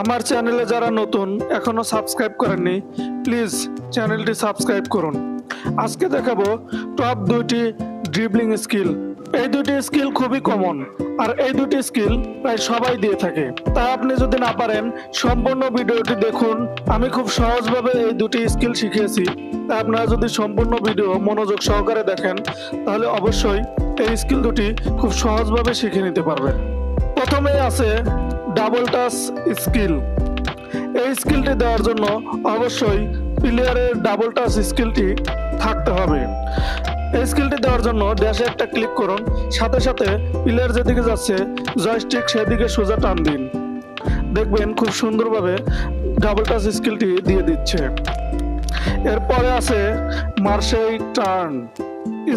আমার চ্যানেলে যারা নতুন, এখনও সাবস্ক্রাইব করেননি, প্লিজ চ্যানেলটি সাবস্ক্রাইব করুন। আজকে দেখাবো টপ দুইটি ড্রিবলিং স্কিল এই দুটি স্কিল খুবই কমন আর এই দুটি স্কিল প্রায় সবাই দিয়ে থাকে। তা আপনি যদি না পারেন, সম্পূর্ণ ভিডিওটি দেখুন। আমি খুব সহজভাবে এই দুটি স্কিল শিখিয়েছি। তা আপনারা যদি সম্পূর্ণ ভিডিও মনোযোগ সহকারে দেখেন, তাহলে অবশ্যই এই স্কিল দুটি খুব সহজভাবে শিখে নিতে পারবেন। প্রথমেই আছে ডাবল টাচ স্কিল এই স্কিলটি দেওয়ার জন্য অবশ্যই প্লেয়ারের ডাবল টাচ স্কিলটি থাকতে হবে। এই স্কিলটি দেওয়ার জন্য ড্যাশে একটা ক্লিক করুন, সাথে সাথে প্লেয়ার যেদিকে যাচ্ছে জয়স্টিক সেদিকে সোজা টান দিন। দেখবেন খুব সুন্দরভাবে ডাবল টাচ স্কিলটি দিয়ে দিচ্ছে। এরপরে আছে মার্শেই টার্ন।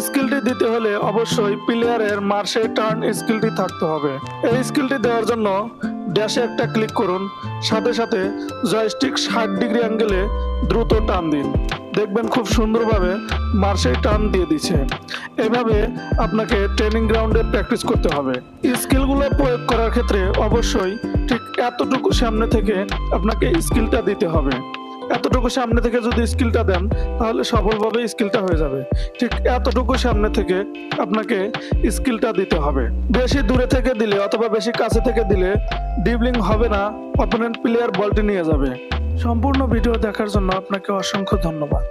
স্কিলটি দিতে হলে অবশ্যই প্লেয়ারের মার্শেই টার্ন স্কিলটি থাকতে হবে। এই স্কিলটি দেওয়ার জন্য ড্যাশে একটা ক্লিক করুন, সাথে সাথে জয়স্টিক ষাট ডিগ্রি অ্যাঙ্গেলে দ্রুত টান দিন। দেখবেন খুব সুন্দরভাবে মার্শে টান দিয়ে দিচ্ছে। এভাবে আপনাকে ট্রেনিং গ্রাউন্ডে প্র্যাকটিস করতে হবে। স্কিলগুলো প্রয়োগ করার ক্ষেত্রে অবশ্যই ঠিক এতটুকু সামনে থেকে আপনাকে স্কিলটা দিতে হবে। এতটুকু সামনে থেকে যদি স্কিলটা দেন, তাহলে সফলভাবে স্কিলটা হয়ে যাবে। ঠিক এতটুকু সামনে থেকে আপনাকে স্কিলটা দিতে হবে। বেশি দূরে থেকে দিলে অথবা বেশি কাছে থেকে দিলে ডিবলিং হবে না অপোনেন্ট প্লেয়ার বলটি নিয়ে যাবে। সম্পূর্ণ ভিডিও দেখার জন্য আপনাকে অসংখ্য ধন্যবাদ।